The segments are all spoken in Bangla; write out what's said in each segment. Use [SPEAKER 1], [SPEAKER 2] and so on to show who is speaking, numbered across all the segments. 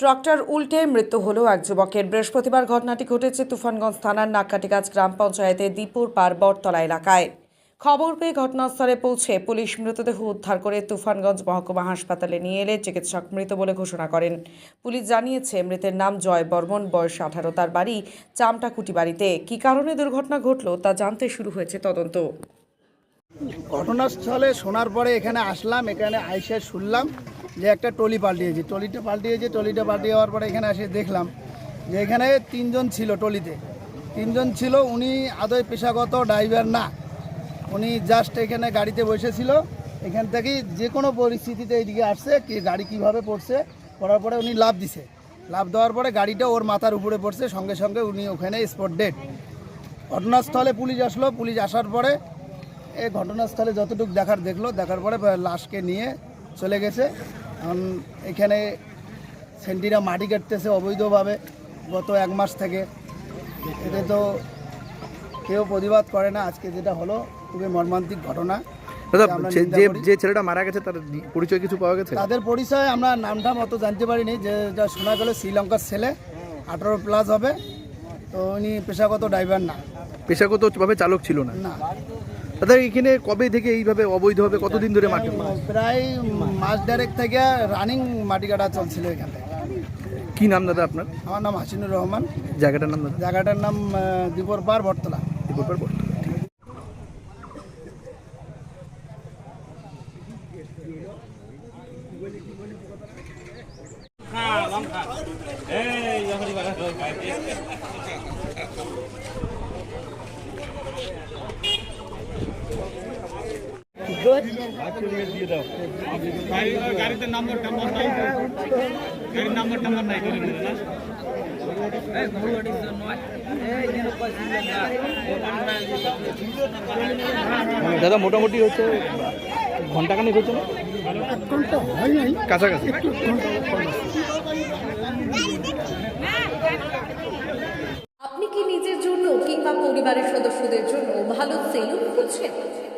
[SPEAKER 1] ট্রাক্টর উল্টে মৃত্যু হলো এক যুবকের। বৃহস্পতিবার ঘটনাটি ঘটেছে তুফানগঞ্জ থানার নাকাটিগাছ গ্রাম পঞ্চায়েতের দীপুর পার বটতলা এলাকায়। খবর পেয়ে ঘটনাস্থলে পৌঁছে পুলিশ মৃতদেহ উদ্ধার করে তুফানগঞ্জ মহকুমা হাসপাতালে নিয়ে এলে চিকিৎসক মৃত বলে ঘোষণা করেন। পুলিশ জানিয়েছে মৃতের নাম জয় বর্মন, বয়স আঠারো, তার বাড়ি চামটাকুটি বাড়িতে। কী কারণে দুর্ঘটনা ঘটল তা জানতে শুরু হয়েছে তদন্ত।
[SPEAKER 2] ঘটনাস্থলে শোনার পরে এখানে আসলাম, এখানে আইসে শুনলাম। যে একটা টলি পাল্টিয়েছে টলিটা পাল্টিয়েছে টলিটা পাল্টিয়ে যাওয়ার পরে এখানে এসে দেখলাম যে এখানে তিনজন ছিল টলিতে তিনজন ছিল, উনি আদৌ পেশাগত ড্রাইভার না। উনি জাস্ট এখানে গাড়িতে বসেছিল। এখান থেকেই যে কোনো পরিস্থিতিতে এইদিকে আসছে, কি গাড়ি কীভাবে পড়ছে, পড়ার পরে উনি লাভ দিছে। লাভ দেওয়ার পরে গাড়িটা ওর মাথার উপরে পড়ছে, সঙ্গে সঙ্গে উনি ওখানে স্পট ডেড ঘটনাস্থলে পুলিশ আসলো। পুলিশ আসার পরে এই ঘটনাস্থলে যতটুকু দেখার দেখল, দেখার পরে লাশকে নিয়ে চলে গেছে। এখন এখানে সেন্টিরা মাটি কাটতেছে অবৈধভাবে গত এক মাস থেকে। এতে তো কেউ প্রতিবাদ করে না। আজকে যেটা হলো খুবই মর্মান্তিক ঘটনা।
[SPEAKER 3] দাদা যে যে- ছেলেটা মারা গেছে তার পরিচয় কিছু পাওয়া গেছে?
[SPEAKER 2] তাদের পরিচয় আমরা নামটা মতো জানতে পারিনি। যে যা শোনা গেল শ্রীলঙ্কার ছেলে আঠারো প্লাস হবে। তো উনি পেশাগত ড্রাইভার না।
[SPEAKER 3] পেশাগত ভাবে চালক ছিল না?
[SPEAKER 2] না।
[SPEAKER 3] দাদা এখানে কবে থেকে এইভাবে অবৈধভাবে কতদিন ধরে মাটি
[SPEAKER 2] প্রায় মাস ডাইরেক্ট থেকে রানিং মাটি কাটা চলছিল এখানে
[SPEAKER 3] কি নাম দাদা আপনার?
[SPEAKER 2] আমার নাম হাসিনুর রহমান।
[SPEAKER 3] জায়গাটার নাম দাদা?
[SPEAKER 2] জায়গাটার নাম দীপর পার বটতলা।
[SPEAKER 3] দীপকবার
[SPEAKER 4] গাড়িতে নাম্বার টাম্বার নাই। গাড়ির নাম্বার টাম্বার নাই করে না?
[SPEAKER 3] দাদা মোটামুটি হচ্ছে ঘন্টাখানেক হচ্ছে না? কাছাকাছি।
[SPEAKER 5] আপনি কি নিজের জন্য কিংবা পরিবারের সদস্যদের জন্য ভালো সেলুন খুঁজছেন?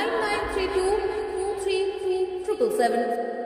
[SPEAKER 5] 9932 233